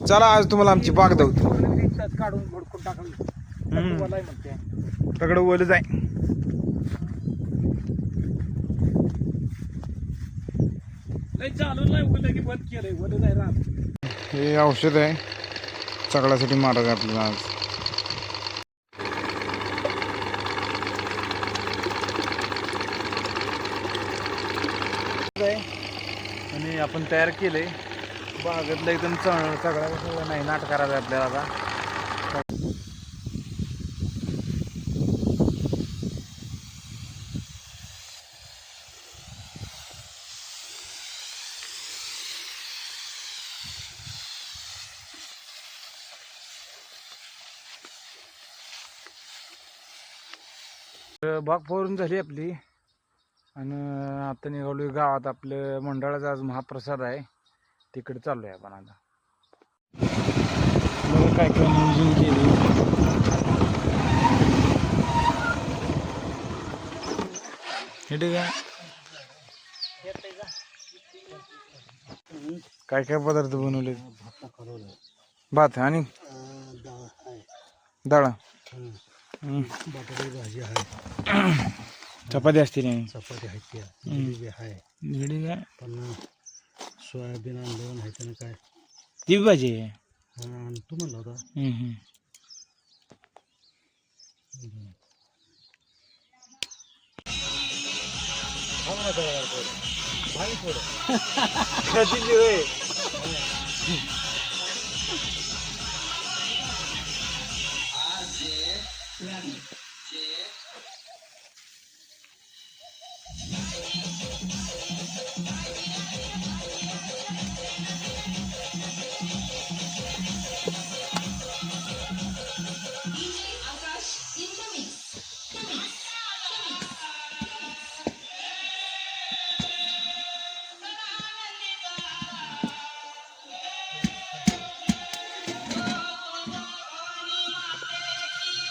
चला आज तुम्हाला आमची बाग दावतो काढून भडकून. मला म्हणते ओलं जाय हे औषध आहे. सगळ्यासाठी मारायचं आपल्याला आज. आणि आपण तयार केलंय. बागेतलं एकदम चढ सगळ्या कसं नाही नाट करायचं आपल्याला आता. बाग फोडून झाली आपली. आणि आता निघालो गावात. आपलं मंडळाचा आज महाप्रसाद आहे. तिकडे चाललोय आपण आता. बघा काय काय नियोजन केले. हे ठीक आहे. काय काय पदार्थ बनवले? भात आणि? डाळ. बटाट्याची भाजी आहे चपाती असतील चपाती आहे. आहे. सोयाबीन आणलं आहे त्यानं काय? ती बी भाजी? आहे हा, आणि तू म्हणला होता. हम्म, हम्म.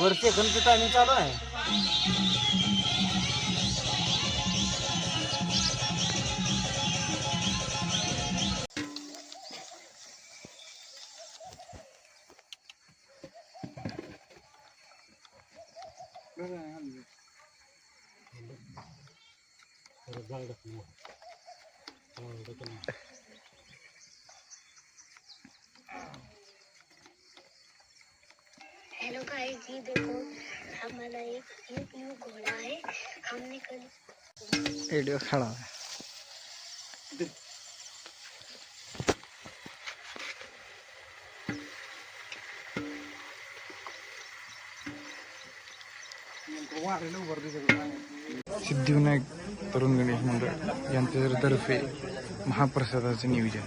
वर सेकंडचं टायमिंग चालू आहे. हेलो गाइस जी देखो हमारा एक एक न्यू घोड़ा है। हमने कल वीडियो खडा सिद्धिविनायक तरुण गणेश मंडळ यांच्यातर्फे महाप्रसादाचे नियोजन.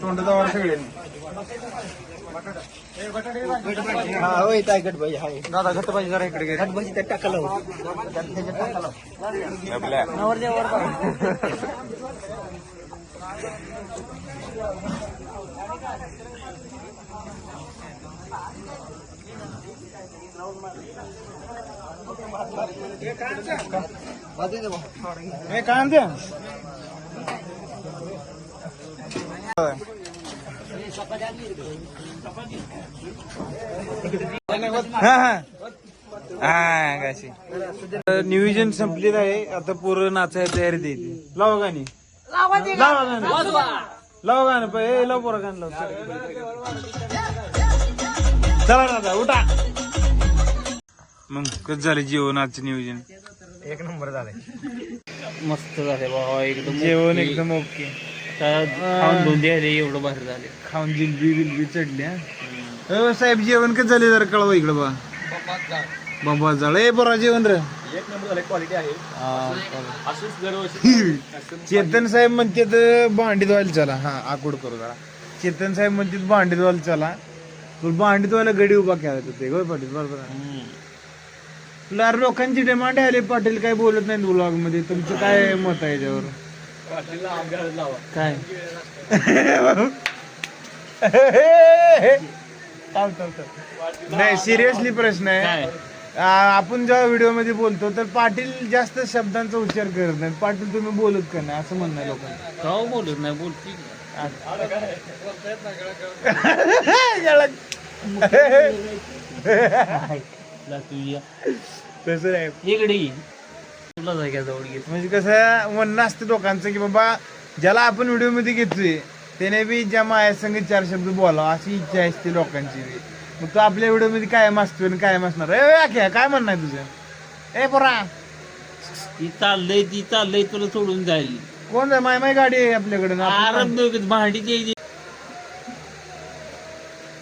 तोंड जवळ सगळे हा होय काय गट भाई हाय दादा घट्ट पाहिजे जरा इकडे गट भाजी त्यात टाकलं हे काय आणते हा हा. हा नियोजन संपलेलं आहे. आता पूर्ण नाचायला तयारी देते लावा गाणी. लावा गाणं. लावा गाणं. प- ए लाव पोरा गाणं लाव चला दादा उठा. मग कसं झालं जेवण आजचं नियोजन एक नंबर झालाय. मस्त झाले बाबा एकदम जेवण एकदम ओके खाऊन एवढं भारी झाले. खाऊन जिलबी बिलबी चढल्या. अ, साहेब जेवण कसं झाले जरा कळवा इकडं बा बाबा जाळ. ए बरा जेवण रे. एक नंबर झाले क्वालिटी आहे. असंच दरवर्षी चेतन साहेब म्हणतात भांडी धुवायला चला. हा आकुड करू जरा. चेतन साहेब म्हणतात भांडी धुवायला चला. तुला भांडीत वाला गडी उभा केला होता ते होय पाटील? बरोबर आहे. तुला अरे लोकांची डिमांड आली पाटील? काय बोलत नाही ब्लॉगमध्ये तुमचं काय मत आहे याच्यावर? काय. नाही सिरियसली प्रश्न आहे. आ, आपण जेव्हा व्हिडिओमध्ये बोलतो तर पाटील जास्त शब्दांचा उच्चार करत नाही पाटील तुम्ही बोलत का नाही? असं म्हणणं आहे लोकांना बोलत नाही बोलती तुझ्या तसं नाही. इकडे ये. तुला जाग्याजवळ घे म्हणजे कसं म्हणणं असतं लोकांचं की बाबा ज्याला आपण व्हिडिओमध्ये घेतोय त्याने बी ज्या माया संग चार शब्द बोलावं अशी इच्छा असते लोकांची बी. मग तो आपल्या व्हिडिओमध्ये कायम असतो आणि कायम असणार. ए व्याख्या काय म्हणणं आहे तुझं? ए पोरा. ती चाललंय ती चाललंय तुला सोडून जाईल. कोण आहे? माय माय गाडी आहे आपल्याकडे. आराम भांडीची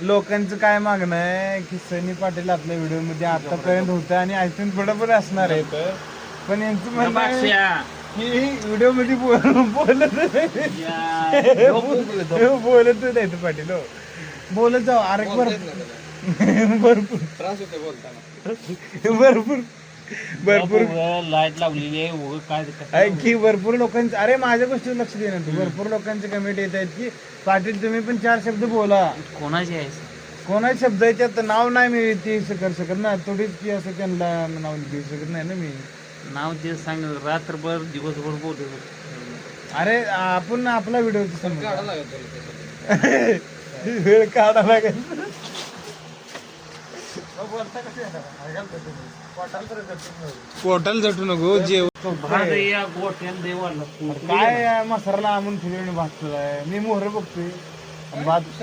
लोकांचं काय मागणं आहे की सनी पाटील आपल्या व्हिडिओमध्ये आतापर्यंत होतं आणि आय थिंक पुढे पण असणार आहे. तर पण यांचं म्हणणं आहे भाषा की व्हिडिओमध्ये बोल- बोलत. बोलत नाही पाटील हो. बोलत जाऊ अरे भरपूर भरपूर. त्रास होते बोलताना. भरपूर. लाइट लावलेली आहे उगा काय आहे की भरपूर लोकांचं अरे माझ्या गोष्टीवर लक्ष दे ना तू. भरपूर लोकांचे कमेंट येत आहेत की पाटील तुम्ही पण चार शब्द बोला. कोणाची आहे कोणाचे शब्द आहे त्यात नाव नाही मी ते करू शकत ना. थोडीच की असं त्यांना नाव देऊ शकत नाही ना मी. नाव ते सांग रात्रभर दिवसभर बोलत होतो. अरे आपण आपला व्हिडिओ काढा. वेळ काढा लागेल. पोटाल जटू नको जेव. भात या गोठ्याला देवाला काय आहे, मसाला आणून भात आहे मी मोहर बघतोय. भात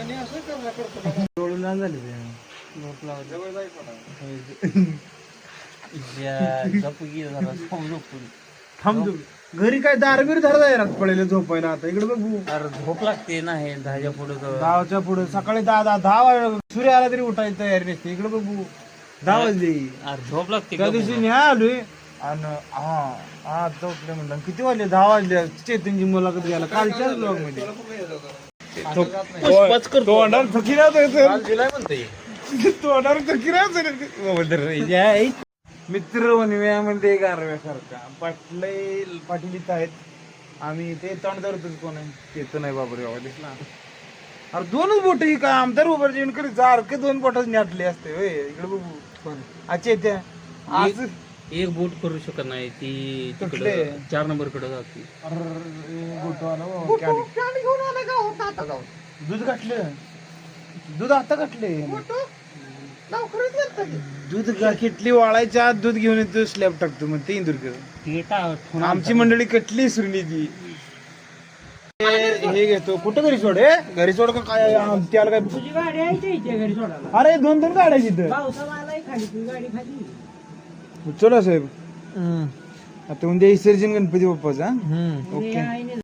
झाले ते. जरा. थांब. घरी काय दारबीर धरता येणार पडेल झोपायला आता. इकडे बघू. अरे झोप लागते ना हे दहाच्या पुढे दहाच्या पुढे. सकाळी दहा दहा दहा वाजता सूर्य आला तरी उठायची तयारी नसते. इकडे बघू. दहा वाजले. अरे झोप लागते त्या दिवशी न्या आलोय आणि हा हा झोपले म्हणलं. किती वाजले? दहा वाजले. चेतनची मुलाखत घ्यायला. कालच्याच ब्लॉगमध्ये. तोंडावर थकी राहत काल दिलाय म्हणते तोंडावर थकी राहत मित्र वनव्यामध्ये गारव्यासारखा पाटील पाटील इथं आहेत. आम्ही ते तोंड धरतोच कोण. आहे ते तर नाही बाबर बाबा दिसला. अरे दोनच बोट ही का आमदार उभं जेवण करी सारखे दोन बोटच न्याटले असते. होय इकडे बघू. अच्छा त्या आज एक बोट करू शकत नाही. ती कुठले? तिकडे चार नंबरकडे जाते दूध गाठलं दूध आता दूध गा- किटली वाळायच्या आत दूध घेऊन येतो स्लॅब टाकतो मग ते इंदूरकर ते टा- आमची मंडळी कटली सुरली ती. हे हे घेतो. कुठं घरी सोड हे? घरी सोड का काय त्याला काय अरे दोन दोन गाड्या तिथं चला साहेब. आता उद्या विसर्जन गणपती बाप्पाचा. ओके.